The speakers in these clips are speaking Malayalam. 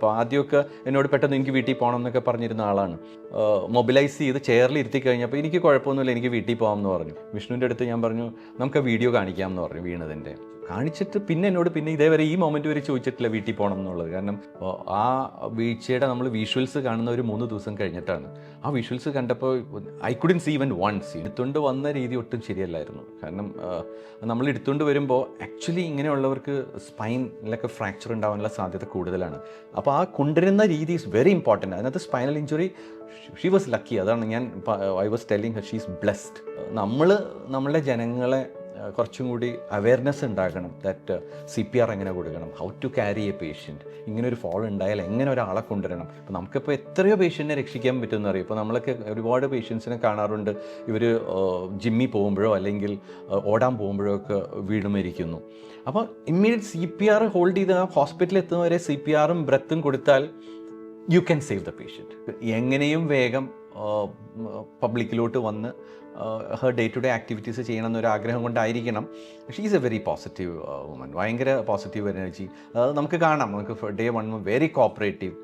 അപ്പോൾ ആദ്യമൊക്കെ എന്നോട് പെട്ടെന്ന് എനിക്ക് വീട്ടിൽ പോകണം എന്നൊക്കെ പറഞ്ഞിരുന്ന ആളാണ്. മൊബിലൈസ് ചെയ്ത് ചെയറിൽ ഇരുത്തി കഴിഞ്ഞപ്പോൾ എനിക്ക് കുഴപ്പമൊന്നുമില്ല എനിക്ക് വീട്ടിൽ പോകാം എന്ന് പറഞ്ഞു. വിഷ്ണുവിന്റെ അടുത്ത് ഞാൻ പറഞ്ഞു നമുക്ക് വീഡിയോ കാണിക്കാം എന്ന് പറഞ്ഞു വീണതിന്റെ കാണിച്ചിട്ട് പിന്നെ എന്നോട് പിന്നെ ഇതേവരെ ഈ മൊമെന്റ് വരെ ചോദിച്ചിട്ടില്ല വീട്ടിൽ പോകണം എന്നുള്ളത്. കാരണം ആ, വീഴ്ചയുടെ നമ്മൾ വിഷ്വൽസ് കാണുന്ന ഒരു മൂന്ന് ദിവസം കഴിഞ്ഞിട്ടാണ്. ആ വിഷ്വൽസ് കണ്ടപ്പോൾ I couldn't see even once എടുത്തുകൊണ്ട് വന്ന രീതി ഒട്ടും ശരിയല്ലായിരുന്നു. കാരണം നമ്മൾ എടുത്തുകൊണ്ട് വരുമ്പോൾ ആക്ച്വലി ഇങ്ങനെയുള്ളവർക്ക് സ്പൈനിലൊക്കെ ഫ്രാക്ചർ ഉണ്ടാവാനുള്ള സാധ്യത കൂടുതലാണ്. അപ്പോൾ ആ കൊണ്ടുവരുന്ന രീതി ഈസ് വെരി ഇമ്പോർട്ടന്റ് അതിനകത്ത് spinal injury she was lucky അതാണ് ഞാൻ I was telling her she's blessed നമ്മൾ നമ്മളുടെ ജനങ്ങളെ കുറച്ചും കൂടി അവയർനെസ് ഉണ്ടാക്കണം ദാറ്റ് സി പി ആർ എങ്ങനെ കൊടുക്കണം? How to carry a patient ഇങ്ങനെ ഒരു ഫോൾ ഉണ്ടായാൽ എങ്ങനെ ഒരാളെ കൊണ്ടുവരണം? ഇപ്പോൾ നമുക്കിപ്പോൾ എത്രയോ പേഷ്യന്റിനെ രക്ഷിക്കാൻ പറ്റുമെന്ന് അറിയാം. ഇപ്പോൾ നമ്മളൊക്കെ ഒരുപാട് പേഷ്യൻസിനെ കാണാറുണ്ട്. ഇവർ ജിമ്മിൽ പോകുമ്പോഴോ അല്ലെങ്കിൽ ഓടാൻ പോകുമ്പോഴോ ഒക്കെ വീണുമരിക്കുന്നു അപ്പോൾ immediate C P R hold ചെയ്ത് ആ ഹോസ്പിറ്റലിൽ എത്തുന്നവരെ സി പി ആറും ബ്രത്തും കൊടുത്താൽ you can save the patient എങ്ങനെയും വേഗം പബ്ലിക്കിലോട്ട് വന്ന് her day to day activities ചെയ്യണം എന്നൊരു ആഗ്രഹം കൊണ്ടായിരിക്കണം. She is a very positive woman ഭയങ്കര പോസിറ്റീവ് എനർജി നമുക്ക് കാണാം. നമുക്ക് ഡേ വൺ വെരി കോപ്പറേറ്റീവ്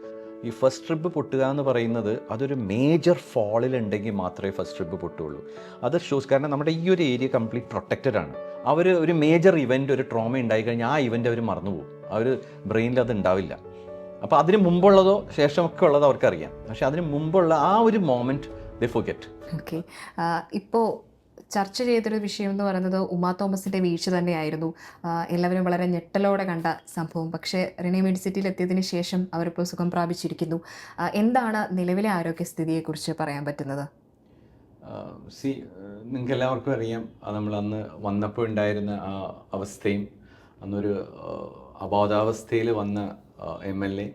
ഈ ഫസ്റ്റ് ട്രിപ്പ് പൊട്ടുക എന്ന് പറയുന്നത് അതൊരു മേജർ ഫോളിലുണ്ടെങ്കിൽ മാത്രമേ ഫസ്റ്റ് ട്രിപ്പ് പൊട്ടുള്ളൂ. അത് ഷോസ് കാരണം നമ്മുടെ ഈ ഒരു ഏരിയ കംപ്ലീറ്റ് പ്രൊട്ടക്റ്റഡ് ആണ്. അവർ ഒരു മേജർ ഇവന്റ് ഒരു ട്രോമ ഉണ്ടായി കഴിഞ്ഞാൽ ആ ഇവന്റ് അവർ മറന്നുപോകും അവർ ബ്രെയിനിൽ അത് ഉണ്ടാവില്ല. അപ്പോൾ അതിന് മുമ്പുള്ളതോ ശേഷമൊക്കെ ഉള്ളതോ അവർക്കറിയാം. പക്ഷേ അതിന് മുമ്പുള്ള ആ ഒരു മോമെന്റ് ദ ഫൊഗെറ്റ് ഓക്കെ ഇപ്പോൾ ചർച്ച ചെയ്തൊരു വിഷയം എന്ന് പറയുന്നത് ഉമാ തോമസിന്റെ വീഴ്ച തന്നെയായിരുന്നു. എല്ലാവരും വളരെ ഞെട്ടലോടെ കണ്ട സംഭവം. പക്ഷേ റിനി മെഡിസിറ്റിയിൽ എത്തിയതിന് ശേഷം അവരിപ്പോൾ സുഖം പ്രാപിച്ചിരിക്കുന്നു. എന്താണ് നിലവിലെ ആരോഗ്യസ്ഥിതിയെക്കുറിച്ച് പറയാൻ പറ്റുന്നത്? സി നിങ്ങൾക്ക് എല്ലാവർക്കും അറിയാം. അത് നമ്മൾ അന്ന് വന്നപ്പോൾ ഉണ്ടായിരുന്ന ആ അവസ്ഥയും അന്നൊരു അബോധാവസ്ഥയിൽ വന്ന എം എൽ എ.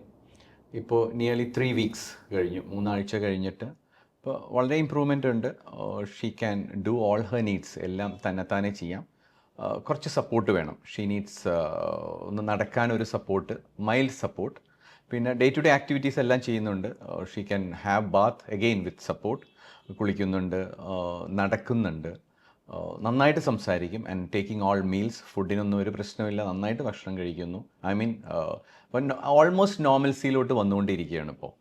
ഇപ്പോൾ നിയർലി ത്രീ വീക്സ് കഴിഞ്ഞു. മൂന്നാഴ്ച കഴിഞ്ഞിട്ട് ഇപ്പോൾ വളരെ ഇമ്പ്രൂവ്മെന്റ് ഉണ്ട്. She can do all her needs എല്ലാം തന്നെത്താനെ ചെയ്യാം. കുറച്ച് സപ്പോർട്ട് വേണം. ഷീ നീഡ്സ് ഒന്ന് നടക്കാനൊരു സപ്പോർട്ട് മൈൽഡ് സപ്പോർട്ട് പിന്നെ ഡേ ടു ഡേ ആക്ടിവിറ്റീസ് എല്ലാം ചെയ്യുന്നുണ്ട്. She can have bath again with support കുളിക്കുന്നുണ്ട് നടക്കുന്നുണ്ട്. നന്നായിട്ട് സംസാരിക്കും ആൻഡ് ടേക്കിംഗ് ഓൾ മീൽസ് ഫുഡിനൊന്നും ഒരു പ്രശ്നമില്ല. നന്നായിട്ട് ഭക്ഷണം കഴിക്കുന്നു. ഐ മീൻ ഓൾമോസ്റ്റ് നോർമൽസിയിലോട്ട് വന്നുകൊണ്ടിരിക്കുകയാണ് ഇപ്പോൾ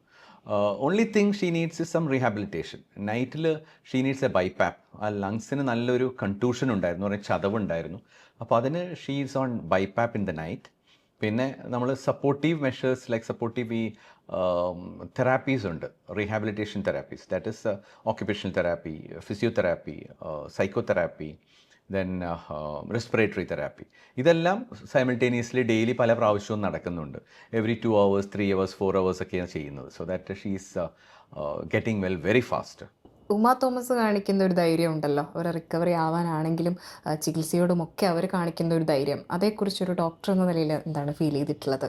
only thing she needs is some rehabilitation നൈറ്റിൽ ഷീ നീഡ്സ് എ ബൈപ്പാപ്പ് ആ ലങ്സിന് നല്ലൊരു കൺട്യൂഷൻ ഉണ്ടായിരുന്നു പറയുക ചതവുണ്ടായിരുന്നു അപ്പോൾ അതിന് she is on BiPAP in the night പിന്നെ നമ്മൾ സപ്പോർട്ടീവ് മെഷേഴ്സ് ലൈക്ക് സപ്പോർട്ടീവ് ഈ തെറാപ്പീസ് ഉണ്ട്. Rehabilitation therapies that is occupational therapy physiotherapy psychotherapy then respiratory therapy ഇതെല്ലാം സൈമിൾട്ടേനിയസ്ലി ഡെയിലി പല പ്രാവശ്യവും നടക്കുന്നുണ്ട്. Every two hours three hours four hours ഒക്കെയാണ് ചെയ്യുന്നത്. So that she is getting well very fast Uma Thomas കാണിക്കുന്ന ഒരു ധൈര്യം ഉണ്ടല്ലോ. അവർ റിക്കവറി ആവാനാണെങ്കിലും ചികിത്സയോടും ചികിത്സയോടുമൊക്കെ അവർ കാണിക്കുന്ന ഒരു ധൈര്യം. അതേക്കുറിച്ചൊരു ഡോക്ടർ എന്ന നിലയിൽ എന്താണ് ഫീൽ ചെയ്തിട്ടുള്ളത്?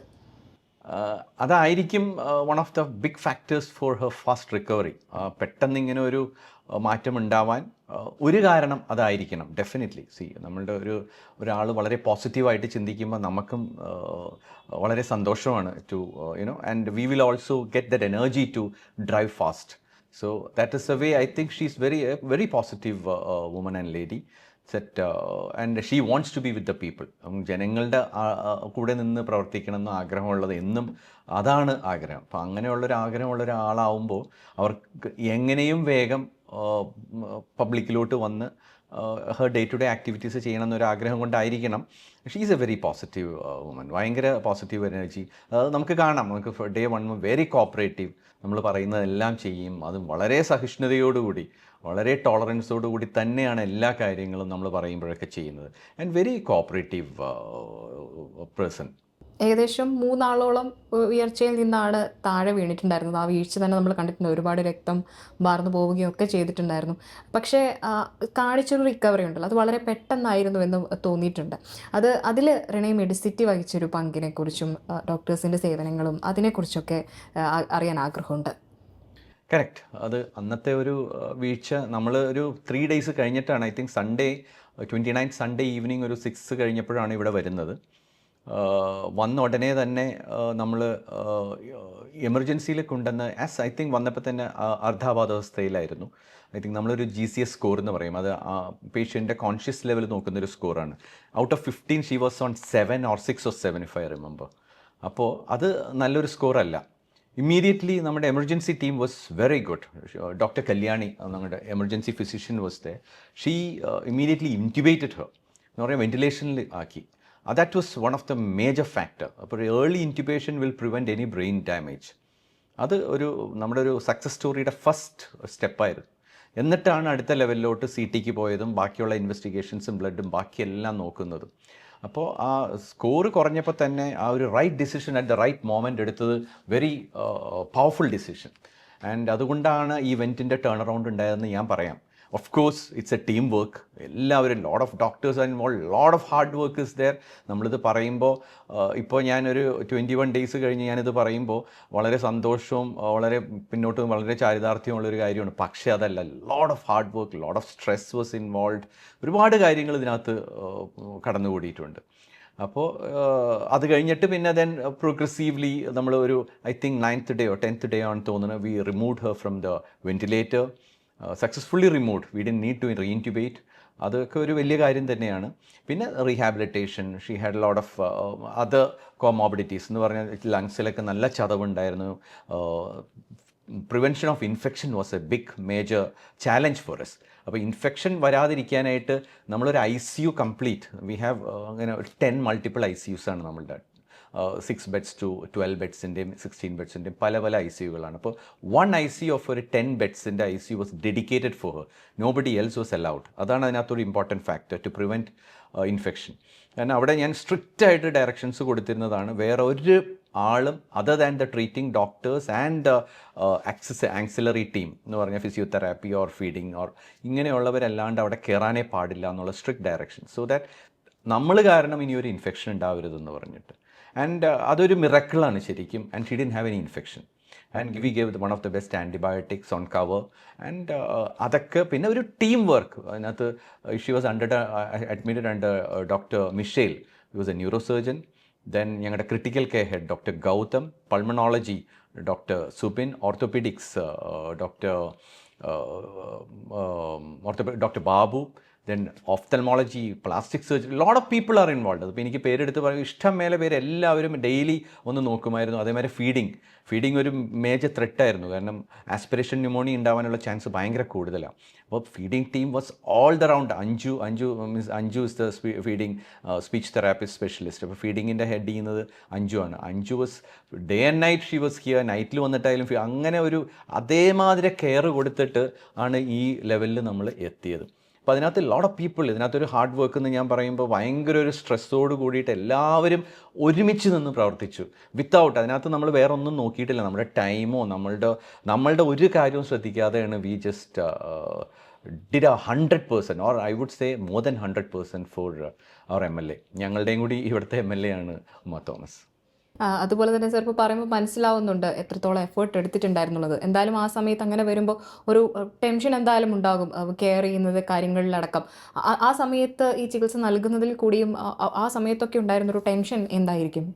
അതായിരിക്കും one of the big factors for her fast recovery പെട്ടെന്ന് ഇങ്ങനെ ഒരു മാറ്റം ഉണ്ടാവാൻ ഒരു കാരണം അതായിരിക്കണം ഡെഫിനറ്റ്ലി സി നമ്മളുടെ ഒരു ഒരാൾ വളരെ പോസിറ്റീവായിട്ട് ചിന്തിക്കുമ്പോൾ നമുക്കും വളരെ സന്തോഷമാണ് to you know and we will also get that energy to drive fast so that is a way I think she is very very positive woman and lady set and she wants to be with the people ജനങ്ങളുടെ കൂടെ നിന്ന് പ്രവർത്തിക്കണം എന്ന് ആഗ്രഹമുള്ളത് എന്നും അതാണ് ആഗ്രഹം. അപ്പം അങ്ങനെയുള്ളൊരു ആഗ്രഹമുള്ള അവർക്ക് എങ്ങനെയും വേഗം പബ്ലിക്കിലോട്ട് വന്ന് her day to day activities ചെയ്യണം എന്നൊരു ആഗ്രഹം കൊണ്ടായിരിക്കണം. She is a very positive woman ഭയങ്കര പോസിറ്റീവ് എനർജി നമുക്ക് കാണാം. നമുക്ക് ഡേ വൺ വെരി കോപ്പറേറ്റീവ് നമ്മൾ പറയുന്നതെല്ലാം ചെയ്യും. അതും വളരെ സഹിഷ്ണുതയോടുകൂടി വളരെ ടോളറൻസോടുകൂടി തന്നെയാണ് എല്ലാ കാര്യങ്ങളും നമ്മൾ പറയുമ്പോഴൊക്കെ ചെയ്യുന്നത്. ആൻഡ് വെരി കോപ്പറേറ്റീവ് പേഴ്സൺ ഏകദേശം മൂന്നാളോളം ഉയർച്ചയിൽ നിന്നാണ് താഴെ വീണിട്ടുണ്ടായിരുന്നത്. ആ വീഴ്ച തന്നെ നമ്മൾ കണ്ടിട്ടുണ്ട്. ഒരുപാട് രക്തം വാർന്നു പോവുകയും ഒക്കെ ചെയ്തിട്ടുണ്ടായിരുന്നു. പക്ഷേ കാണിച്ചൊരു റിക്കവറി ഉണ്ടല്ലോ. അത് വളരെ പെട്ടെന്നായിരുന്നു എന്ന് തോന്നിയിട്ടുണ്ട്. അത് അതിൽ റിണേ മെഡിസിറ്റി വഹിച്ചൊരു പങ്കിനെക്കുറിച്ചും ഡോക്ടേഴ്സിന്റെ സേവനങ്ങളും അതിനെക്കുറിച്ചൊക്കെ അറിയാൻ ആഗ്രഹമുണ്ട്. കറക്റ്റ് അത് അന്നത്തെ ഒരു വീഴ്ച നമ്മൾ ഒരു ത്രീ ഡേയ്സ് കഴിഞ്ഞിട്ടാണ്. I think Sunday twenty nine Sunday evening ഒരു സിക്സ് കഴിഞ്ഞപ്പോഴാണ് ഇവിടെ വരുന്നത്. വന്ന ഉടനെ തന്നെ നമ്മൾ എമർജൻസിയിലേക്ക് ഉണ്ടെന്ന് ആസ് ഐ തിങ്ക് വന്നപ്പോൾ തന്നെ ആ, ഐ തിങ്ക് നമ്മളൊരു ജി സി എസ് സ്കോർ എന്ന് പറയും. അത് പേഷ്യന്റെ കോൺഷ്യസ് ലെവൽ നോക്കുന്ന ഒരു സ്കോറാണ് out of fifteen she was on seven or six or seven if I remember അപ്പോൾ അത് നല്ലൊരു സ്കോറല്ല ഇമ്മീഡിയറ്റ്ലി നമ്മുടെ emergency team was very good doctor Kalyani നമ്മുടെ emergency physician was there she immediately incubated her എന്ന് പറയുക വെന്റിലേഷനിൽ ആക്കി. That was one of the major factor അപ്പോൾ early incubation will prevent any brain damage അത് ഒരു നമ്മുടെ ഒരു സക്സസ് സ്റ്റോറിയുടെ ഫസ്റ്റ് സ്റ്റെപ്പായിരുന്നു എന്നിട്ടാണ് അടുത്ത ലെവലിലോട്ട് സി ടിക്ക് പോയതും ബാക്കിയുള്ള ഇൻവെസ്റ്റിഗേഷൻസും ബ്ലഡും ബാക്കിയെല്ലാം നോക്കുന്നതും. അപ്പോൾ ആ സ്കോർ കുറഞ്ഞപ്പോൾ തന്നെ ആ ഒരു right decision at the right moment എടുത്തത് വെരി പവർഫുൾ ഡിസിഷൻ ആൻഡ് അതുകൊണ്ടാണ് ഈ ഇവന്റിന്റെ ടേൺ അറൗണ്ട് ഉണ്ടായതെന്ന് ഞാൻ പറയാം. Of course it's a team work എല്ലാവരും load of doctors and involve load of hard work is there നമ്മളിത് പറയുമ്പോൾ ഇപ്പോൾ ഞാനൊരു ട്വന്റി വൺ ഡേയ്സ് കഴിഞ്ഞ് ഞാനിത് പറയുമ്പോൾ വളരെ സന്തോഷവും വളരെ പിന്നോട്ടും വളരെ ചാരിതാർത്ഥ്യമുള്ളൊരു കാര്യമാണ്. പക്ഷേ അതല്ല load of hard work load of stress was involve ഒരുപാട് കാര്യങ്ങൾ ഇതിനകത്ത് കടന്നുകൂടിയിട്ടുണ്ട്. അപ്പോൾ അത് കഴിഞ്ഞിട്ട് പിന്നെ ദെൻ പ്രോഗ്രസീവ്ലി നമ്മൾ ഒരു ഐ തിങ്ക് നയൻത്ത് ഡേയോ ടെൻത്ത് ഡേയോ ആണെന്ന് തോന്നുന്നത് we remove her from the ventilator successfully remove we didn't need to reintubate അതൊക്കെ ഒരു വലിയ കാര്യം തന്നെയാണ്. പിന്നെ rehabilitation she had load of other comorbidities എന്ന് പറഞ്ഞാൽ ലങ്സിലൊക്കെ നല്ല ചതവുണ്ടായിരുന്നു. Prevention of infection was a big major challenge for us അപ്പോൾ ഇൻഫെക്ഷൻ വരാതിരിക്കാനായിട്ട് നമ്മളൊരു I C U complete we have അങ്ങനെ ten multiple I C Us ആണ് നമ്മളുടെ സിക്സ് ബെഡ്സ് ടു ട്വൽവ് ബെഡ്സിന്റെയും സിക്സ്റ്റീൻ ബെഡ്സിന്റെയും പല പല ഐ സി യുകളാണ് അപ്പോൾ വൺ ഐ സി ഓഫ് ഒരു ten ബെഡ്സിന്റെ I C was dedicated for her nobody else was allowed അതാണ് അതിനകത്തൊരു important factor to prevent infection കാരണം അവിടെ ഞാൻ സ്ട്രിക്റ്റ് ആയിട്ട് ഡയറക്ഷൻസ് കൊടുത്തിരുന്നതാണ്. വേറെ ഒരു ആളും other than the treating doctors and access auxiliary team എന്ന് പറഞ്ഞാൽ ഫിസിയോതെറാപ്പി ഓർ ഫീഡിങ് ഓർ ഇങ്ങനെയുള്ളവരല്ലാണ്ട് അവിടെ കയറാനേ പാടില്ല എന്നുള്ള സ്ട്രിക്റ്റ് ഡയറക്ഷൻ സോ ദാറ്റ് നമ്മൾ കാരണം ഇനി ഒരു ഇൻഫെക്ഷൻ ഉണ്ടാവരുതെന്ന് പറഞ്ഞിട്ട്. ആൻഡ് അതൊരു മിറക്കിളാണ് ശരിക്കും. And she didn't have any infection and we gave one of the best antibiotics on cover and അതൊക്കെ പിന്നെ ഒരു ടീം വർക്ക് അതിനകത്ത് she was under admitted under doctor Michelle he was a neuro surgeon then ഞങ്ങളുടെ critical care head doctor Gautam pulmonology doctor Subin orthopaedics doctor doctor Babu then ophthalmology plastic surgery lot of people are involve അപ്പോൾ എനിക്ക് പേരെടുത്ത് പറയും ഇഷ്ടം മേലെ പേര് എല്ലാവരും ഡെയിലി ഒന്ന് നോക്കുമായിരുന്നു. അതേമാതിരി ഫീഡിങ് ഫീഡിങ് ഒരു മേജർ ത്രെട്ടായിരുന്നു കാരണം ആസ്പിറേഷൻ ന്യൂമോണിയ ഉണ്ടാവാനുള്ള ചാൻസ് ഭയങ്കര കൂടുതലാണ് അപ്പോൾ feeding team was all the round Anju Anju means Anju is the feeding speech therapist specialist അപ്പോൾ ഫീഡിങ്ങിന്റെ ഹെഡ് ചെയ്യുന്നത് അഞ്ചു ആണ്. Anju was day and night she was here നൈറ്റിൽ വന്നിട്ടായാലും അങ്ങനെ ഒരു അതേമാതിരി കെയർ കൊടുത്തിട്ട് ആണ് ഈ ലെവലിൽ നമ്മൾ എത്തിയത്. അപ്പോൾ അതിനകത്ത് ലോട്ട് ഓഫ് പീപ്പിൾ ഇതിനകത്തൊരു ഹാർഡ് വർക്ക് എന്ന് ഞാൻ പറയുമ്പോൾ ഭയങ്കര ഒരു സ്ട്രെസ്സോട് കൂടിയിട്ട് എല്ലാവരും ഒരുമിച്ച് നിന്ന് പ്രവർത്തിച്ചു. വിത്തൗട്ട് അതിനകത്ത് നമ്മൾ വേറെ ഒന്നും നോക്കിയിട്ടില്ല. നമ്മുടെ ടൈമോ നമ്മളുടെ നമ്മളുടെ ഒരു കാര്യവും ശ്രദ്ധിക്കാതെയാണ് we just did a hundred percent or I would say more than hundred percent for our M L A ഞങ്ങളുടെയും കൂടി ഇവിടുത്തെ എം എൽ എ ആണ് ഉമ്മ തോമസ്. അതുപോലെ തന്നെ ചിലപ്പോൾ പറയുമ്പോൾ മനസ്സിലാവുന്നുണ്ട് എത്രത്തോളം എഫേർട്ട് എടുത്തിട്ടുണ്ടായിരുന്നുള്ളത്. എന്തായാലും ആ സമയത്ത് അങ്ങനെ വരുമ്പോൾ ഒരു ടെൻഷൻ എന്തായാലും ഉണ്ടാകും കെയർ ചെയ്യുന്നത് കാര്യങ്ങളിലടക്കം. ആ- സമയത്ത് ഈ ചികിത്സ നൽകുന്നതിൽ കൂടിയും ആ- സമയത്തൊക്കെ ഉണ്ടായിരുന്ന ഒരു ടെൻഷൻ എന്തായിരിക്കും?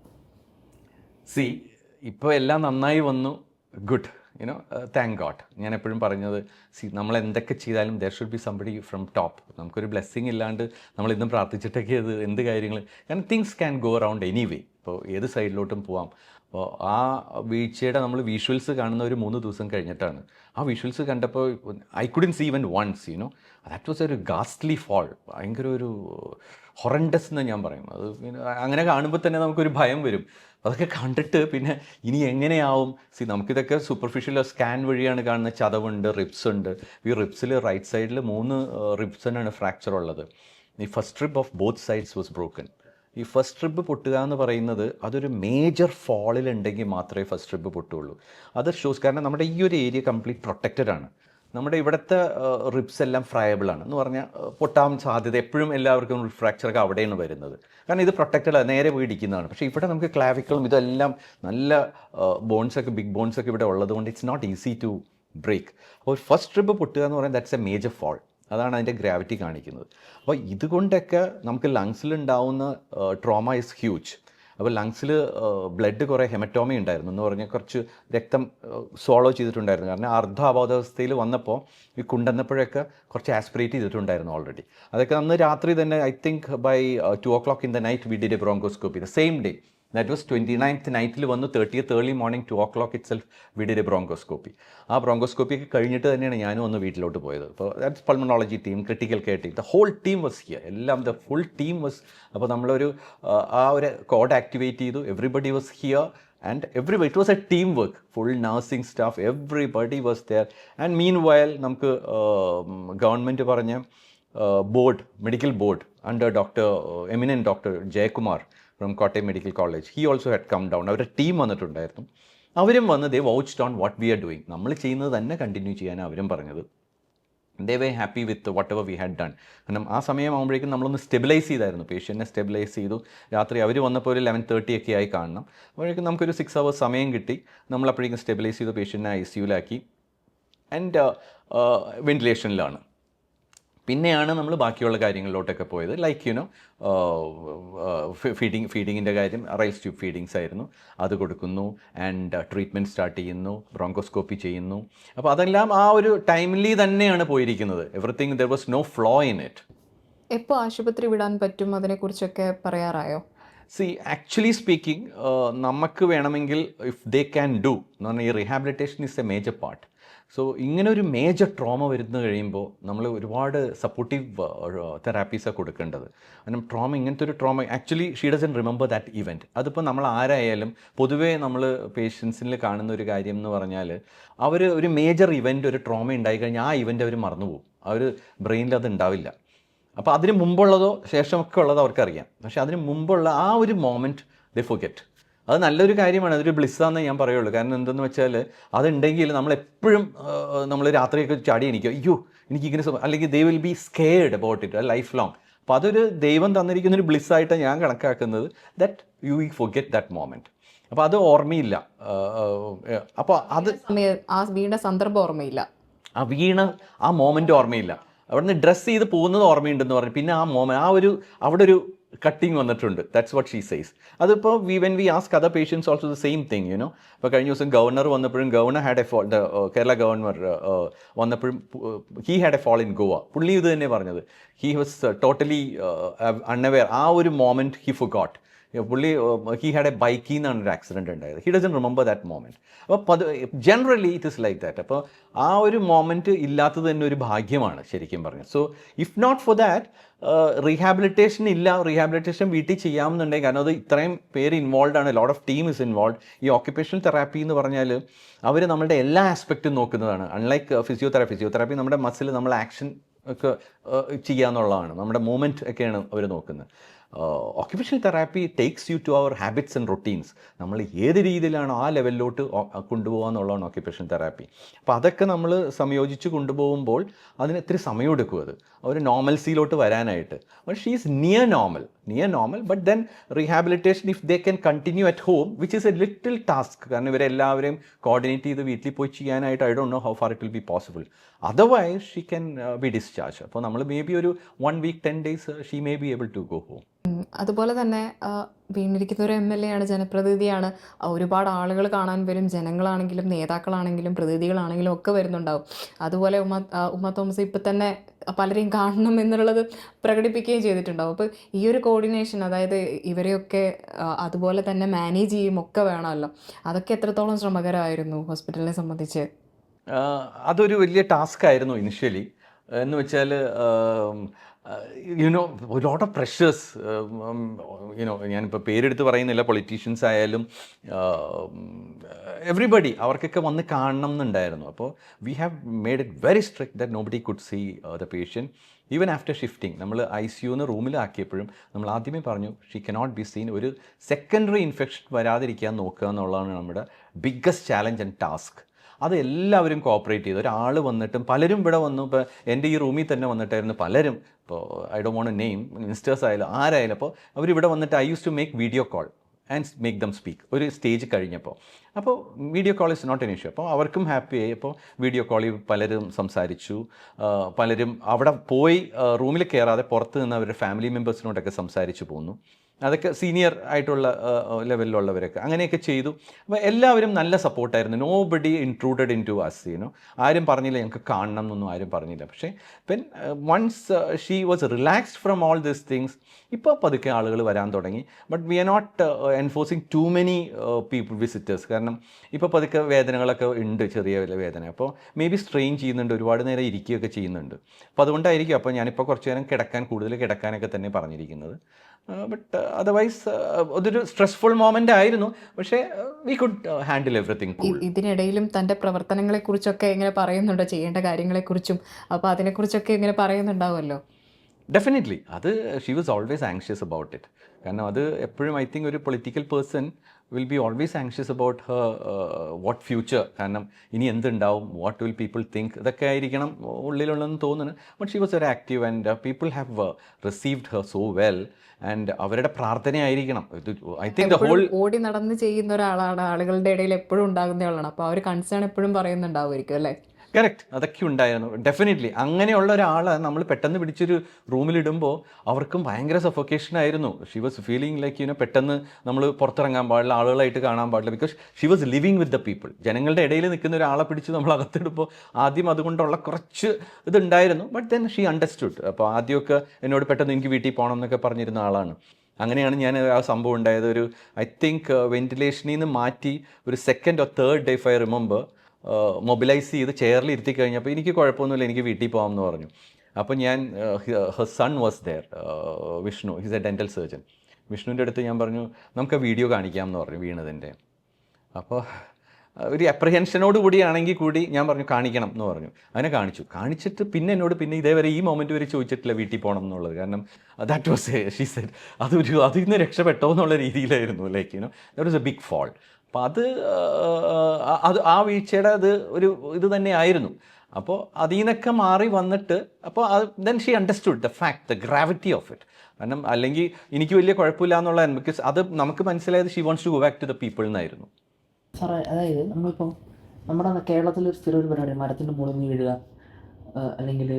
സി ഇപ്പോൾ എല്ലാം നന്നായി വന്നു. ഗുഡ് യുനോ താങ്ക് ഗോഡ് ഞാൻ എപ്പോഴും പറഞ്ഞത് സി നമ്മൾ എന്തൊക്കെ ചെയ്താലും there should be somebody from top നമുക്കൊരു ബ്ലെസ്സിങ് ഇല്ലാണ്ട് നമ്മൾ ഇന്നും പ്രാർത്ഥിച്ചിട്ടൊക്കെ അത് എന്ത് കാര്യങ്ങൾ കാരണം things can go around any way ഇപ്പോൾ ഏത് സൈഡിലോട്ടും പോവാം. അപ്പോൾ ആ വീഴ്ചയുടെ നമ്മൾ വിഷ്വൽസ് കാണുന്ന ഒരു മൂന്ന് ദിവസം കഴിഞ്ഞിട്ടാണ്. ആ വിഷ്വൽസ് കണ്ടപ്പോൾ I couldn't see even once you know that was ഒരു ഗാസ്റ്റ്ലി ഫോൾ ഭയങ്കര ഒരു ഹൊറൻഡസ് എന്ന് ഞാൻ പറയും. അത് പിന്നെ അങ്ങനെ കാണുമ്പോൾ തന്നെ നമുക്കൊരു ഭയം വരും. അതൊക്കെ കണ്ടിട്ട് പിന്നെ ഇനി എങ്ങനെയാവും? സി നമുക്കിതൊക്കെ സൂപ്പർഫിഷ്യൽ സ്കാൻ വഴിയാണ് കാണുന്ന ചതവുണ്ട് റിബ്സ് ഉണ്ട്. ഈ റിബ്സിൽ റൈറ്റ് സൈഡിൽ മൂന്ന് റിബ്സിനാണ് ഫ്രാക്ചർ ഉള്ളത്. ഈ first rib of both sides was broken ഈ ഫസ്റ്റ് ട്രിപ്പ് പൊട്ടുക എന്ന് പറയുന്നത് അതൊരു മേജർ ഫോളിലുണ്ടെങ്കിൽ മാത്രമേ ഫസ്റ്റ് ട്രിപ്പ് പൊട്ടുള്ളൂ. അത് ഷോസ് കാരണം നമ്മുടെ ഈ ഒരു ഏരിയ കംപ്ലീറ്റ് പ്രൊട്ടക്റ്റഡ് ആണ്. നമ്മുടെ ഇവിടുത്തെ റിബ്സ് എല്ലാം ഫ്രയബിൾ ആണ്. എന്ന് പറഞ്ഞാൽ പൊട്ടാൻ സാധ്യത എപ്പോഴും എല്ലാവർക്കും ഫ്രാക്ചറൊക്കെ അവിടെയാണ് വരുന്നത്. കാരണം ഇത് പ്രൊട്ടക്റ്റഡ് നേരെ പോയി ഇടിക്കുന്നതാണ്. പക്ഷേ ഇവിടെ നമുക്ക് ക്ലാവിക്കളും ഇതെല്ലാം നല്ല ബോൺസൊക്കെ ബിഗ് ബോൺസൊക്കെ ഇവിടെ ഉള്ളതുകൊണ്ട് it's not easy to break അപ്പോൾ ഫസ്റ്റ് ട്രിപ്പ് പൊട്ടുക എന്ന് പറയുന്നത് ദാറ്റ്സ് എ മേജർ ഫോൾ അതാണ് അതിന്റെ ഗ്രാവിറ്റി കാണിക്കുന്നത്. അപ്പോൾ ഇതുകൊണ്ടൊക്കെ നമുക്ക് ലങ്സിലുണ്ടാവുന്ന ട്രോമ ഇസ് ഹ്യൂജ് അപ്പോൾ ലങ്സിൽ ബ്ലഡ് കുറേ ഹെമറ്റോമി ഉണ്ടായിരുന്നു എന്ന് പറഞ്ഞാൽ കുറച്ച് രക്തം സോളോ ചെയ്തിട്ടുണ്ടായിരുന്നു. കാരണം അർദ്ധ അബോധാവസ്ഥയിൽ വന്നപ്പോൾ ഈ കുണ്ടെന്നപ്പോഴൊക്കെ കുറച്ച് ആസ്പിറേറ്റ് ചെയ്തിട്ടുണ്ടായിരുന്നു ഓൾറെഡി അതൊക്കെ അന്ന് രാത്രി തന്നെ I think by two o'clock in the night we did a bronchoscopy the same day that was twenty ninth നൈറ്റിൽ വന്നു thirtieth early morning two o'clock itself വീടിന്റെ എ ബ്രോങ്കോസ്കോപ്പി ആ ബ്രോങ്കോസ്കോപ്പി ഒക്കെ കഴിഞ്ഞിട്ട് തന്നെയാണ് ഞാനും ഒന്ന് വീട്ടിലോട്ട് പോയത്. അപ്പോൾ that's pulmonology team critical care team the whole team was here എല്ലാം ദ ഫുൾ ടീം വാസ് അപ്പോൾ നമ്മളൊരു ആ, ഒരു കോഡ് ആക്ടിവേറ്റ് ചെയ്തു. Everybody was here and every it was a team work full nursing staff everybody was there and meanwhile നമുക്ക് ഗവൺമെന്റ് പറഞ്ഞ board medical board under doctor eminent doctor Jayakumar from Kottayam medical college he also had come down അവരുടെ ടീം വന്നിട്ടുണ്ടായിരുന്നു. അവരും വന്ന് they vouched on what we are doing നമ്മൾ ചെയ്യുന്നത് തന്നെ കണ്ടിന്യൂ ചെയ്യാൻ അവരും പറഞ്ഞത്. They were happy with whatever we had done കാരണം ആ സമയമാകുമ്പോഴേക്കും നമ്മളൊന്ന് സ്റ്റെബിലൈസ് ചെയ്തായിരുന്നു. പേഷ്യന്റിനെ സ്റ്റെബിലൈസ് ചെയ്തു. രാത്രി അവർ വന്നപ്പോൾ ഒരു ലെവൻ തേർട്ടി ഒക്കെ ആയി കാണണം. അപ്പോഴേക്കും നമുക്കൊരു സിക്സ് അവേഴ്സ് സമയം കിട്ടി. നമ്മൾ അപ്പോഴേക്കും സ്റ്റെബിലൈസ് ചെയ്തു പേഷ്യന്റിനെ ഐ സിയുലാക്കി ആൻഡ് വെന്റിലേഷനിലാണ് പിന്നെയാണ് നമ്മൾ ബാക്കിയുള്ള കാര്യങ്ങളിലോട്ടൊക്കെ പോയത്. ലൈക്ക് യുനോ ഫീഡിങ് ഫീഡിങ്ങിന്റെ കാര്യം റൈസ് ട്യൂബ് ഫീഡിങ്സ് ആയിരുന്നു. അത് കൊടുക്കുന്നു ആൻഡ് ട്രീറ്റ്മെന്റ് സ്റ്റാർട്ട് ചെയ്യുന്നു ബ്രോങ്കോസ്കോപ്പി ചെയ്യുന്നു. അപ്പോൾ അതെല്ലാം ആ ഒരു ടൈംലി തന്നെയാണ് പോയിരിക്കുന്നത്. Everything there was no flaw in it എപ്പോൾ ആശുപത്രി വിടാൻ പറ്റും അതിനെക്കുറിച്ചൊക്കെ പറയാറായോ? സി ആക്ച്വലി സ്പീക്കിംഗ് നമുക്ക് വേണമെങ്കിൽ ഇഫ് ദേ ക്യാൻ ഡു എന്ന് പറഞ്ഞാൽ ഈ rehabilitation is a major part so ഇങ്ങനെ ഒരു മേജർ ട്രോമ വരുന്നു കഴിയുമ്പോൾ നമ്മൾ ഒരുപാട് സപ്പോർട്ടീവ് തെറാപ്പീസാണ് കൊടുക്കേണ്ടത്. കാരണം ട്രോമ ഇങ്ങനത്തെ ഒരു trauma actually she doesn't remember that event അതിപ്പോൾ നമ്മൾ ആരായാലും പൊതുവേ നമ്മൾ പേഷ്യൻസിൽ കാണുന്ന ഒരു കാര്യം എന്ന് പറഞ്ഞാൽ അവർ ഒരു മേജർ ഇവന്റ് ഒരു ട്രോമ ഉണ്ടായി കഴിഞ്ഞാൽ ആ ഇവന്റ് അവർ മറന്നുപോകും. അവർ ബ്രെയിനിൽ അത് ഉണ്ടാവില്ല. അപ്പോൾ അതിന് മുമ്പുള്ളതോ ശേഷമൊക്കെ ഉള്ളതോ അവർക്കറിയാം. പക്ഷേ അതിന് മുമ്പുള്ള ആ ഒരു മോമെന്റ് ദ ഫൊഗെറ്റ് അത് നല്ലൊരു കാര്യമാണ് അതൊരു ബ്ലിസ്സാന്നേ ഞാൻ പറയുള്ളൂ. കാരണം എന്തെന്ന് വെച്ചാൽ അതുണ്ടെങ്കിൽ നമ്മൾ എപ്പോഴും നമ്മൾ രാത്രിയൊക്കെ ചാടി എണീക്കും. അയ്യോ എനിക്ക് ഇങ്ങനെ അല്ലെങ്കിൽ they will be scared about it life long അപ്പോൾ അതൊരു ദൈവം തന്നിരിക്കുന്ന ഒരു ബ്ലിസ്സായിട്ട് ഞാൻ കണക്കാക്കുന്നത് that you we forget that moment അപ്പോൾ അത് ഓർമ്മയില്ല. അപ്പോൾ അത് ആ വീണ സന്ദർഭം ഓർമ്മയില്ല. ആ വീണ ആ മോമെന്റ് ഓർമ്മയില്ല. അവിടുന്ന് ഡ്രസ്സ് ചെയ്ത് പോകുന്നത് ഓർമ്മയുണ്ടെന്ന് പറഞ്ഞു. പിന്നെ ആ മോമെന്റ് ആ ഒരു അവിടെ ഒരു കട്ടിങ് വന്നിട്ടുണ്ട്. ദാറ്റ്സ് വാട്ട് ഷീ സൈസ് അതിപ്പോൾ we when we ask other patients also the same thing you know ഇപ്പോൾ കഴിഞ്ഞ ദിവസം ഗവർണർ വന്നപ്പോഴും governor had a fall Kerala governor വന്നപ്പോഴും he had a fall in Goa പുള്ളി ഇത് തന്നെ പറഞ്ഞത്. ഹി വാസ് ടോട്ടലി അൺഅവെയർ ആ ഒരു മോമെന്റ് ഹി ഫു ഗോട്ട് പുള്ളി ഹി ഹാഡ് എ ബൈക്കിൽ നിന്നാണ് ഒരു ആക്സിഡന്റ് ഉണ്ടായത്. He doesn't remember that moment അപ്പോൾ പത് generally it is like that അപ്പോൾ ആ ഒരു മോമെന്റ് ഇല്ലാത്തത് തന്നെ ഒരു ഭാഗ്യമാണ് ശരിക്കും പറഞ്ഞത് so if not for that rehabilitation ഇല്ല. റീഹാബിലിറ്റേഷൻ വീട്ടിൽ ചെയ്യാമെന്നുണ്ടെങ്കിൽ കാരണം അത് ഇത്രയും പേര് ഇൻവോൾവ് ആണ്. Lot of team is involve ഈ ഓക്യുപ്പേഷണൽ തെറാപ്പി എന്ന് പറഞ്ഞാൽ അവർ നമ്മളുടെ എല്ലാ ആസ്പെക്റ്റും നോക്കുന്നതാണ്. അൺലൈക്ക് ഫിസിയോതെറാപ്പി ഫിസിയോതെറാപ്പി നമ്മുടെ മസിൽ നമ്മൾ ആക്ഷൻ ഒക്കെ ചെയ്യുക എന്നുള്ളതാണ് നമ്മുടെ മൂമെന്റ് ഒക്കെയാണ് അവർ നോക്കുന്നത്. Occupational therapy takes you to our habits and routines നമ്മൾ ഏത് രീതിയിലാണ് ആ ലെവലിലോട്ട് കൊണ്ടുപോകുക എന്നുള്ളതാണ് ഓക്യുപേഷണൽ തെറാപ്പി അപ്പോൾ അതൊക്കെ നമ്മൾ സംയോജിച്ച് കൊണ്ടുപോകുമ്പോൾ അതിന് ഇത്തിരി സമയം എടുക്കും അത്. ഒരു നോർമൽസിയിലോട്ട് വരാനായിട്ട്. But she is near normal near normal but then rehabilitation if they can continue at home which is a little task കാരണം ഇവരെല്ലാവരെയും കോർഡിനേറ്റ് ചെയ്ത് വീട്ടിൽ പോയി ചെയ്യാനായിട്ട് I don't know how far it will be possible otherwise she can be discharge അപ്പോൾ നമ്മൾ മേ ബി ഒരു one week ten days she may be able to go home അതുപോലെ തന്നെ വീണ്ടിരിക്കുന്ന ഒരു എം എൽ എ ആണ് ജനപ്രതിനിധിയാണ്. ഒരുപാട് ആളുകൾ കാണാൻ വരും. ജനങ്ങളാണെങ്കിലും നേതാക്കളാണെങ്കിലും പ്രതിനിധികളാണെങ്കിലും ഒക്കെ വരുന്നുണ്ടാവും. അതുപോലെ ഉമ്മ ഉമ്മ തോമസ് ഇപ്പം തന്നെ പലരെയും കാണണം എന്നുള്ളത് പ്രകടിപ്പിക്കുകയും ചെയ്തിട്ടുണ്ടാവും. അപ്പോൾ ഈ ഒരു കോർഡിനേഷൻ അതായത് ഇവരെയൊക്കെ അതുപോലെ തന്നെ മാനേജ് ചെയ്യും ഒക്കെ വേണമല്ലോ. അതൊക്കെ എത്രത്തോളം ശ്രമകരമായിരുന്നു ഹോസ്പിറ്റലിനെ സംബന്ധിച്ച്? അതൊരു വലിയ ടാസ്ക് ആയിരുന്നു ഇനിഷ്യലി എന്ന് വെച്ചാൽ യുനോ ഒരു ലോട്ട് ഓഫ് പ്രഷേഴ്സ് യുനോ ഞാനിപ്പോൾ പേരെടുത്ത് പറയുന്നില്ല പൊളിറ്റീഷ്യൻസ് ആയാലും എവറിബഡി അവർക്കൊക്കെ വന്ന് കാണണം എന്നുണ്ടായിരുന്നു. അപ്പോൾ we have made it very strict that nobody could see the patient even after shifting നമ്മൾ ഐ സി യുന്ന് റൂമിലാക്കിയപ്പോഴും നമ്മൾ ആദ്യമേ പറഞ്ഞു ഷീ കനോട്ട് ബി സീൻ ഒരു സെക്കൻഡറി ഇൻഫെക്ഷൻ വരാതിരിക്കാൻ നോക്കുക എന്നുള്ളതാണ് നമ്മുടെ ബിഗ്ഗസ്റ്റ് ചാലഞ്ച് ആൻഡ് ടാസ്ക് അത് എല്ലാവരും കോപ്പറേറ്റ് ചെയ്തു. ഒരാൾ വന്നിട്ടും പലരും ഇവിടെ വന്നു. ഇപ്പോൾ എന്റെ ഈ റൂമിൽ തന്നെ വന്നിട്ടായിരുന്നു പലരും ഇപ്പോൾ I do won't name ministers ആയാലും ആരായാലും അപ്പോൾ അവരിവിടെ വന്നിട്ട് I use to make video call and make them speak ഒരു സ്റ്റേജ് കഴിഞ്ഞപ്പോൾ അപ്പോൾ video call is not an issue അപ്പോൾ അവർക്കും ഹാപ്പി ആയി. അപ്പോൾ വീഡിയോ കോളിൽ പലരും സംസാരിച്ചു. പലരും അവിടെ പോയി റൂമിൽ കയറാതെ പുറത്ത് നിന്ന് അവരുടെ ഫാമിലി മെമ്പേഴ്സിനോടൊക്കെ സംസാരിച്ചു പോന്നു. അതൊക്കെ സീനിയർ ആയിട്ടുള്ള ലെവലിലുള്ളവരൊക്കെ അങ്ങനെയൊക്കെ ചെയ്തു. അപ്പോൾ എല്ലാവരും നല്ല സപ്പോർട്ടായിരുന്നു nobody intruded into us you know ആരും പറഞ്ഞില്ല ഞങ്ങൾക്ക് കാണണം എന്നൊന്നും ആരും പറഞ്ഞില്ല. പക്ഷേ pen once she was relaxed from all these things ഇപ്പോൾ പതുക്കെ ആളുകൾ വരാൻ തുടങ്ങി. But we are not enforcing too many people visitors കാരണം ഇപ്പോൾ പതുക്കെ വേദനകളൊക്കെ ഉണ്ട് ചെറിയ വേദന. അപ്പോൾ മേ ബി സ്ട്രെയിൻ ചെയ്യുന്നുണ്ട് ഒരുപാട് നേരം ഇരിക്കുകയൊക്കെ ചെയ്യുന്നുണ്ട്. അപ്പോൾ അതുകൊണ്ടായിരിക്കും അപ്പോൾ ഞാനിപ്പോൾ കുറച്ച് നേരം കിടക്കാൻ കൂടുതൽ കിടക്കാനൊക്കെ തന്നെ പറഞ്ഞിരിക്കുന്നത്. ബട്ട് അതർവൈസ് അതൊരു സ്ട്രെസ്ഫുൾ മോമെന്റ് ആയിരുന്നു. പക്ഷേ വി കുഡ് ഹാൻഡിൽ എവറിത്തിങ് ഇതിനിടയിലും ഇതിനിടയിലും തന്റെ പ്രവർത്തനങ്ങളെക്കുറിച്ചൊക്കെ ഇങ്ങനെ പറയുന്നുണ്ടോ ചെയ്യേണ്ട കാര്യങ്ങളെക്കുറിച്ചും. അപ്പോൾ അതിനെക്കുറിച്ചൊക്കെ ഇങ്ങനെ പറയുന്നുണ്ടാവുമല്ലോ? ഡെഫിനറ്റ്ലി അത് she was always anxious about it കാരണം അത് എപ്പോഴും ഐ തിങ്ക് ഒരു political person will be always anxious about her what future കാരണം ഇനി എന്തുണ്ടാവും? വാട്ട് വിൽ പീപ്പിൾ തിങ്ക് ഇതൊക്കെ ആയിരിക്കണം ഉള്ളിലുള്ളതെന്ന് തോന്നുന്നു. But she was very active and people have received her so well and അവരുടെ പ്രാർത്ഥനയായിരിക്കണം ഇത് ഐ തിങ്ക് ദ ഹോൾ ഓടി നടന്ന് ചെയ്യുന്ന ഒരാളാണ്. ആളുകളുടെ ഇടയിൽ എപ്പോഴും ഉണ്ടാകുന്ന ആളാണ് അപ്പോൾ ആ ഒരു കൺസേൺ എപ്പോഴും പറയുന്നുണ്ടാവുമായിരിക്കും അല്ലേ? കറക്റ്റ് അതൊക്കെ ഉണ്ടായിരുന്നു. ഡെഫിനറ്റ്ലി അങ്ങനെയുള്ള ഒരാളെ നമ്മൾ പെട്ടെന്ന് പിടിച്ചൊരു റൂമിലിടുമ്പോൾ അവർക്കും ഭയങ്കര സഫോക്കേഷൻ ആയിരുന്നു. She was feeling like you know പെട്ടെന്ന് നമ്മൾ പുറത്തിറങ്ങാൻ പാടില്ല ആളുകളായിട്ട് കാണാൻ പാടില്ല. Because she was living with the people ജനങ്ങളുടെ ഇടയിൽ നിൽക്കുന്ന ഒരാളെ പിടിച്ച് നമ്മൾ അകത്തിടുമ്പോൾ ആദ്യം അതുകൊണ്ടുള്ള കുറച്ച് ഇതുണ്ടായിരുന്നു. ബട്ട് ദെൻ ഷീ അണ്ടർസ്റ്റുഡ് അപ്പോൾ ആദ്യമൊക്കെ എന്നോട് പെട്ടെന്ന് എനിക്ക് വീട്ടിൽ പോകണം എന്നൊക്കെ പറഞ്ഞിരുന്ന ആളാണ്. അങ്ങനെയാണ് ഞാൻ ആ സംഭവം ഉണ്ടായത്. ഒരു ഐ തിങ്ക് വെന്റിലേഷനിൽ നിന്ന് മാറ്റി ഒരു second or third day I remember mobilise ചെയ്ത് ചെയറിൽ ഇരുത്തി കഴിഞ്ഞപ്പോൾ എനിക്ക് കുഴപ്പമൊന്നുമില്ല എനിക്ക് വീട്ടിൽ പോകാം എന്ന് പറഞ്ഞു. അപ്പോൾ ഞാൻ her son was there Vishnu he's a dental surgeon വിഷ്ണുവിന്റെ അടുത്ത് ഞാൻ പറഞ്ഞു നമുക്ക് വീഡിയോ കാണിക്കാം എന്ന് പറഞ്ഞു വീണതിന്റെ. അപ്പോൾ ഒരു അപ്രഹെൻഷനോട് കൂടിയാണെങ്കിൽ കൂടി ഞാൻ പറഞ്ഞു കാണിക്കണം എന്ന് പറഞ്ഞു. അങ്ങനെ കാണിച്ചു. കാണിച്ചിട്ട് പിന്നെ എന്നോട് പിന്നെ ഇതേവരെ ഈ മൊമെന്റ് വരെ ചോദിച്ചിട്ടില്ല വീട്ടിൽ പോകണം എന്നുള്ളത് കാരണം ദാറ്റ് വാസ് ഷീ സെഡ് അതൊരു അതിൽ നിന്ന് രക്ഷപ്പെട്ടോ എന്നുള്ള രീതിയിലായിരുന്നു like you know that was a big fall അപ്പോൾ അത് അത് ആ വീഴ്ചയുടെ അത് ഒരു ഇത് തന്നെയായിരുന്നു അപ്പോൾ അതിൽ നിന്നൊക്കെ മാറി വന്നിട്ട് അപ്പോൾ അത് then she understood the fact the gravity of it കാരണം അല്ലെങ്കിൽ എനിക്ക് വലിയ കുഴപ്പമില്ല എന്നുള്ള ബിക്കോസ് അത് നമുക്ക് മനസ്സിലായത് she wants to go back to the people എന്നായിരുന്നു. സാറേ അതായത് നമ്മളിപ്പോൾ നമ്മുടെ കേരളത്തിൽ ഒരു സ്ഥിരം ഒരു പരിപാടി മരത്തിന്റെ മുകളിൽ നിന്ന് വീഴുക അല്ലെങ്കിൽ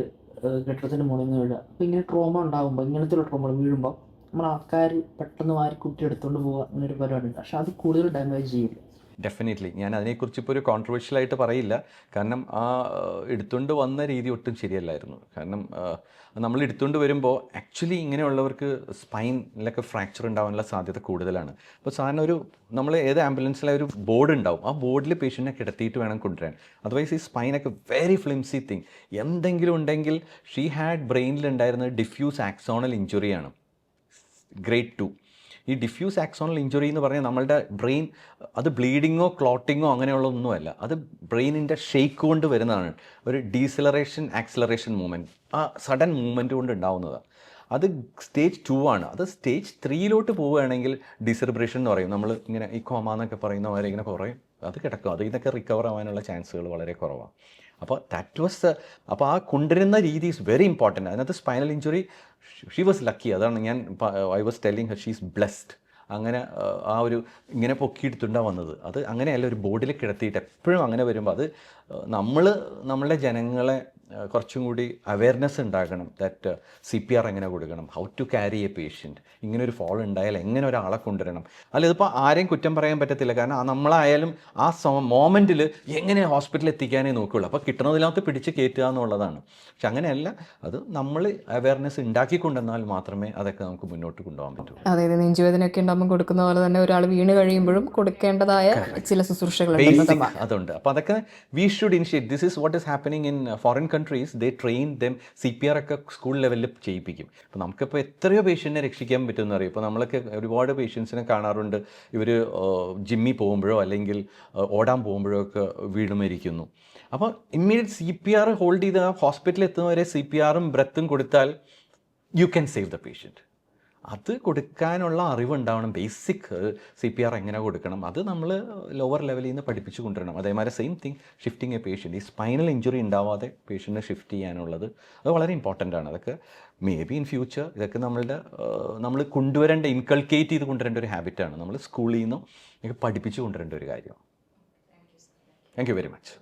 കെട്ടിടത്തിന്റെ മുകളിൽ നിന്ന് വീഴുക. അപ്പോൾ ഇങ്ങനെ ട്രോമ ഉണ്ടാകുമ്പോൾ ഇങ്ങനത്തെ ഒരു ട്രോമ വീഴുമ്പോൾ നമ്മൾ ആൾക്കാർ പെട്ടെന്ന് വാരി കുട്ടി എടുത്തുകൊണ്ട് പോകുക എന്നൊരു പരിപാടി ഉണ്ട്. പക്ഷെ അത് കൂടുതൽ ഡാമേജ് ചെയ്യില്ല ഡെഫിനറ്റ്ലി ഞാൻ അതിനെക്കുറിച്ച് ഇപ്പോൾ ഒരു കോൺട്രവേഴ്ഷ്യൽ ആയിട്ട് പറയില്ല. കാരണം ആ എടുത്തുകൊണ്ട് വന്ന രീതി ഒട്ടും ശരിയല്ലായിരുന്നു. കാരണം നമ്മൾ എടുത്തുകൊണ്ട് വരുമ്പോൾ ആക്ച്വലി ഇങ്ങനെയുള്ളവർക്ക് സ്പൈനിലൊക്കെ ഫ്രാക്ചർ ഉണ്ടാവാനുള്ള സാധ്യത കൂടുതലാണ്. അപ്പോൾ സാധാരണ ഒരു നമ്മൾ ഏത് ആംബുലൻസിലെ ഒരു ബോർഡ് ഉണ്ടാവും. ആ ബോർഡിൽ പേഷ്യന്റിനെ കിടത്തിയിട്ട് വേണം കൊണ്ടുവരാൻ. അതർവൈസ് ഈ സ്പൈനൊക്കെ വെരി ഫ്ലിംസി തിങ് എന്തെങ്കിലും ഉണ്ടെങ്കിൽ ഷീ ഹാഡ് ബ്രെയിനിൽ ഉണ്ടായിരുന്ന ഡിഫ്യൂസ് ആക്സോണൽ ഇഞ്ചുറിയാണ് ഗ്രേഡ് ടു ഈ ഡിഫ്യൂസ് ആക്സോണൽ ഇഞ്ചുറി എന്ന് പറഞ്ഞാൽ നമ്മളുടെ ബ്രെയിൻ അത് ബ്ലീഡിങ്ങോ ക്ലോട്ടിങ്ങോ അങ്ങനെയുള്ളതൊന്നുമല്ല. അത് ബ്രെയിനിന്റെ ഷെയ്ക്ക് കൊണ്ട് വരുന്നതാണ്. ഒരു ഡീസിലറേഷൻ ആക്സിലറേഷൻ മൂവ്മെന്റ് ആ സഡൻ മൂവ്മെന്റ് കൊണ്ട് ഉണ്ടാവുന്നതാണ് അത് സ്റ്റേജ് ടു ആണ്. അത് സ്റ്റേജ് ത്രീയിലോട്ട് പോവുകയാണെങ്കിൽ ഡിസർബ്രേഷൻ എന്ന് പറയും. നമ്മൾ ഇങ്ങനെ ഈ കോമ എന്നൊക്കെ പറയുന്ന പോലെ ഇങ്ങനെ കുറയും. അത് കിടക്കും. അത് ഇതൊക്കെ റിക്കവർ ആവാനുള്ള ചാൻസുകൾ വളരെ കുറവാണ് അപ്പോൾ ദാറ്റ് വാസ് അപ്പോൾ ആ കൊണ്ടുവരുന്ന രീതി ഈസ് വെരി ഇമ്പോർട്ടന്റ് അതിനകത്ത് spinal injury she was lucky അതാണ് ഞാൻ I was telling her she's blessed അങ്ങനെ ആ, ഒരു ഇങ്ങനെ പൊക്കിയെടുത്തുണ്ടാണ് വന്നത്. അത് അങ്ങനെയല്ല ഒരു ബോർഡിൽ കിടത്തിയിട്ട് എപ്പോഴും അങ്ങനെ വരുമ്പോൾ അത് നമ്മൾ നമ്മളുടെ ജനങ്ങളെ കുറച്ചും കൂടി അവയർനെസ് ഉണ്ടാകണം ദാറ്റ് സി പി ആർ എങ്ങനെ കൊടുക്കണം? How to carry a patient ഇങ്ങനെ ഒരു ഫോൾ ഉണ്ടായാൽ എങ്ങനെ ഒരാളെ കൊണ്ടുവരണം? അല്ല ഇതിപ്പോൾ ആരെയും കുറ്റം പറയാൻ പറ്റത്തില്ല. കാരണം ആ നമ്മളായാലും ആ മോമെന്റിൽ എങ്ങനെ ഹോസ്പിറ്റലിൽ എത്തിക്കാനേ നോക്കുകയുള്ളൂ. അപ്പോൾ കിട്ടുന്നതിനകത്ത് പിടിച്ച് കയറ്റുക എന്നുള്ളതാണ്. പക്ഷെ അങ്ങനെയല്ല. അത് നമ്മൾ അവയർനെസ് ഉണ്ടാക്കിക്കൊണ്ടെന്നാൽ മാത്രമേ അതൊക്കെ നമുക്ക് മുന്നോട്ട് കൊണ്ടുപോകാൻ പറ്റൂ. അതായത് നെഞ്ചുവേദനയൊക്കെ ഉണ്ടാകുമ്പോൾ കൊടുക്കുന്ന പോലെ തന്നെ ഒരാൾ വീണ് കഴിയുമ്പോഴും കൊടുക്കേണ്ടതായ ചില ബേസിക് അതുണ്ട്. അപ്പോൾ അതൊക്കെ we should initiate this is what is happening in foreign countries they train them C P R ഒക്കെ സ്കൂൾ ലെവലിൽ ചെയ്യിപ്പിക്കും. അപ്പോൾ നമുക്കിപ്പോൾ എത്രയോ പേഷ്യന്റിനെ രക്ഷിക്കാൻ പറ്റുമെന്ന് അറിയാം. ഇപ്പോൾ നമ്മളൊക്കെ ഒരുപാട് പേഷ്യൻസിനെ കാണാറുണ്ട്. ഇവർ ജിമ്മിൽ പോകുമ്പോഴോ അല്ലെങ്കിൽ ഓടാൻ പോകുമ്പോഴോ ഒക്കെ വീണുമരിക്കുന്നു അപ്പോൾ immediate C P R hold ചെയ്ത് ഹോസ്പിറ്റലിൽ എത്തുന്നവരെ സി പി ആറും ബ്രത്തും കൊടുത്താൽ you can save the patient അത് കൊടുക്കാനുള്ള അറിവുണ്ടാവണം. ബേസിക് സി പി ആർ എങ്ങനെ കൊടുക്കണം? അത് നമ്മൾ ലോവർ ലെവലിൽ നിന്ന് പഠിപ്പിച്ചു കൊണ്ടുവരണം. അതേമാതിരി same thing shifting a patient ഈ സ്പൈനൽ ഇഞ്ചുറി ഉണ്ടാവാതെ പേഷ്യന്റിനെ ഷിഫ്റ്റ് ചെയ്യാനുള്ളത് അത് വളരെ ഇമ്പോർട്ടന്റ് ആണ്. അതൊക്കെ മേ ബി ഇൻ ഫ്യൂച്ചർ ഇതൊക്കെ നമ്മളുടെ നമ്മൾ കൊണ്ടുവരേണ്ട ഇൻകൾക്കേറ്റ് ചെയ്ത് കൊണ്ടുവരേണ്ട ഒരു ഹാബിറ്റാണ് നമ്മൾ സ്കൂളിൽ നിന്നും പഠിപ്പിച്ചു കൊണ്ടുവരേണ്ട ഒരു കാര്യമാണ് താങ്ക് യു വെരി മച്ച്